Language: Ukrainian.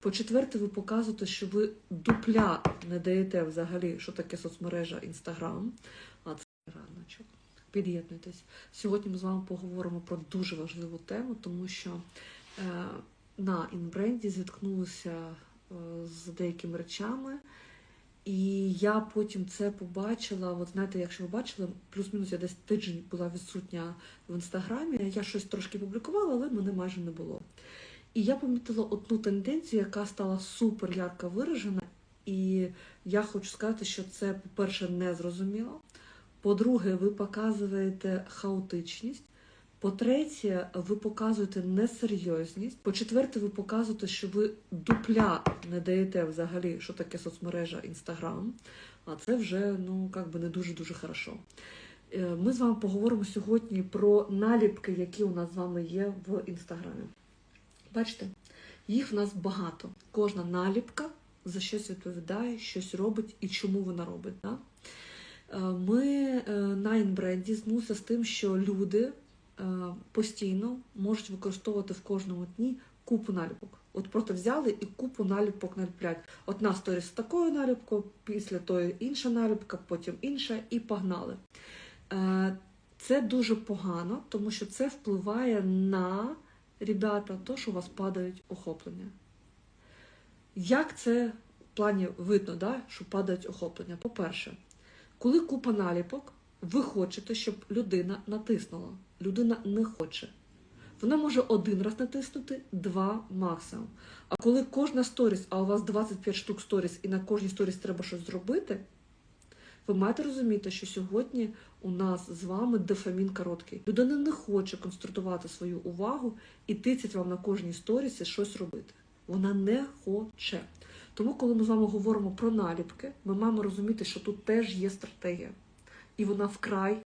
По-четверте, ви показуєте, що ви дупля не даєте взагалі, що таке соцмережа Інстаграм. А це раночок. Під'єднуйтесь. Сьогодні ми з вами поговоримо про дуже важливу тему, тому що е, на інбренді зіткнулися е, з деякими речами. І я потім це побачила. От знаєте, якщо ви бачили, плюс-мінус я десь тиждень була відсутня в інстаграмі. Я щось трошки публікувала, але мене майже не було. І я помітила одну тенденцію, яка стала супер ярко виражена. І я хочу сказати, що це, по-перше, не зрозуміло. По-друге, ви показуєте хаотичність. По-третє, ви показуєте несерйозність. По-четверте, ви показуєте, що ви дупля не даєте взагалі, що таке соцмережа Інстаграм. А це вже ну як би не дуже дуже хорошо. Е, Ми з вами поговоримо сьогодні про наліпки, які у нас з вами є в інстаграмі. Бачите, їх в нас багато. Кожна наліпка за щось відповідає, щось робить і чому вона робить. Да? Е, Ми е, на інбренді змусилися з тим, що люди е, постійно можуть використовувати в кожному дні купу наліпок. От просто взяли і купу наліпок наліплять. Одна сторіс з такою наліпкою, після тої інша наліпка, потім інша, і погнали. Це дуже погано, тому що це впливає на ребята, то, що у вас падають охоплення. Як це в плані видно, да, що падають охоплення? По-перше, коли купа наліпок, ви хочете, щоб людина натиснула. Людина не хоче. Вона може один раз натиснути, два максимум. А коли кожна сторіс, а у вас 25 штук сторіс, і на кожній сторіс треба щось зробити, ви маєте розуміти, що сьогодні у нас з вами дофамін короткий. Людина не хоче концентрувати свою увагу і тицять вам на кожній сторісі щось робити. Вона не хоче. Тому, коли ми з вами говоримо про наліпки, ми маємо розуміти, що тут теж є стратегія. І вона вкрай